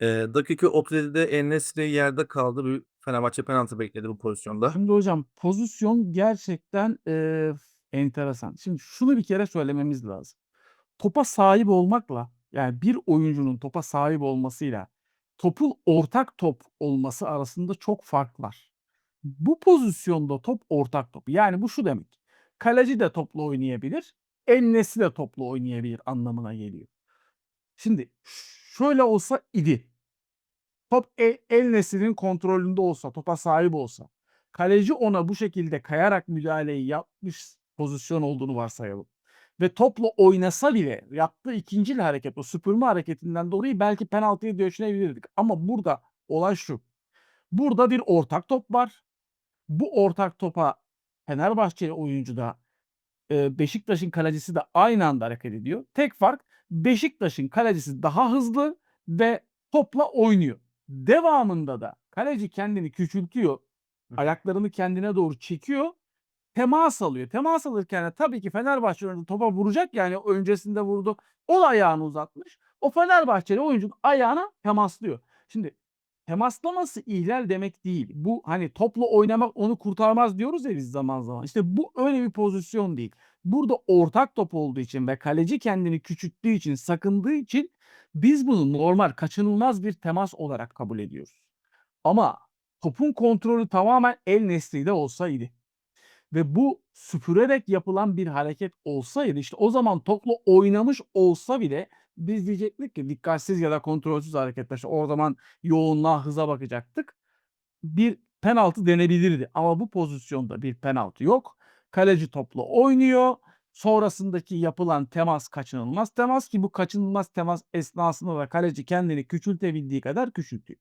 Eee, dakika 37'de En-Nesyri yerde kaldı. Bir Fenerbahçe penaltı bekledi bu pozisyonda. Şimdi hocam pozisyon gerçekten, eee, enteresan. Şimdi şunu bir kere söylememiz lazım. Topa sahip olmakla, yani bir oyuncunun topa sahip olmasıyla topun ortak top olması arasında çok fark var. Bu pozisyonda top ortak top. Yani bu şu demek: Kaleci de topla oynayabilir, En-Nesyri de topla oynayabilir anlamına geliyor. Şimdi şöyle olsa idi. Top e En-Nesyri'nin kontrolünde olsa, topa sahip olsa, kaleci ona bu şekilde kayarak müdahaleyi yapmış pozisyon olduğunu varsayalım ve topla oynasa bile yaptığı ikincil hareket, o süpürme hareketinden dolayı belki penaltıyı düşünebilirdik ama burada olay şu: Burada bir ortak top var. Bu ortak topa Fenerbahçeli oyuncu da, eee, Beşiktaş'ın kalecisi de aynı anda hareket ediyor. Tek fark Beşiktaş'ın kalecisi daha hızlı ve topla oynuyor. Devamında da kaleci kendini küçültüyor, ayaklarını kendine doğru çekiyor, temas alıyor. Temas alırken de tabii ki Fenerbahçe oyuncusu topa vuracak, yani öncesinde vurdu. O da ayağını uzatmış. O Fenerbahçeli oyuncunun ayağına temaslıyor. Şimdi temaslaması ihlal demek değil. Bu, hani, topla oynamak onu kurtarmaz diyoruz ya biz zaman zaman. İşte bu öyle bir pozisyon değil. Burada ortak top olduğu için ve kaleci kendini küçülttüğü için, sakındığı için biz bunu normal, kaçınılmaz bir temas olarak kabul ediyoruz. Ama topun kontrolü tamamen En-Nesyri'de olsaydı ve bu süpürerek yapılan bir hareket olsaydı, işte o zaman topla oynamış olsa bile biz diyecektik ki dikkatsiz ya da kontrolsüz hareketler. İşte o zaman yoğunluğa, hıza bakacaktık. Bir penaltı denebilirdi ama bu pozisyonda bir penaltı yok. Kaleci topla oynuyor. Sonrasındaki yapılan temas kaçınılmaz temas ki bu kaçınılmaz temas esnasında da kaleci kendini küçültebildiği kadar küçültüyor.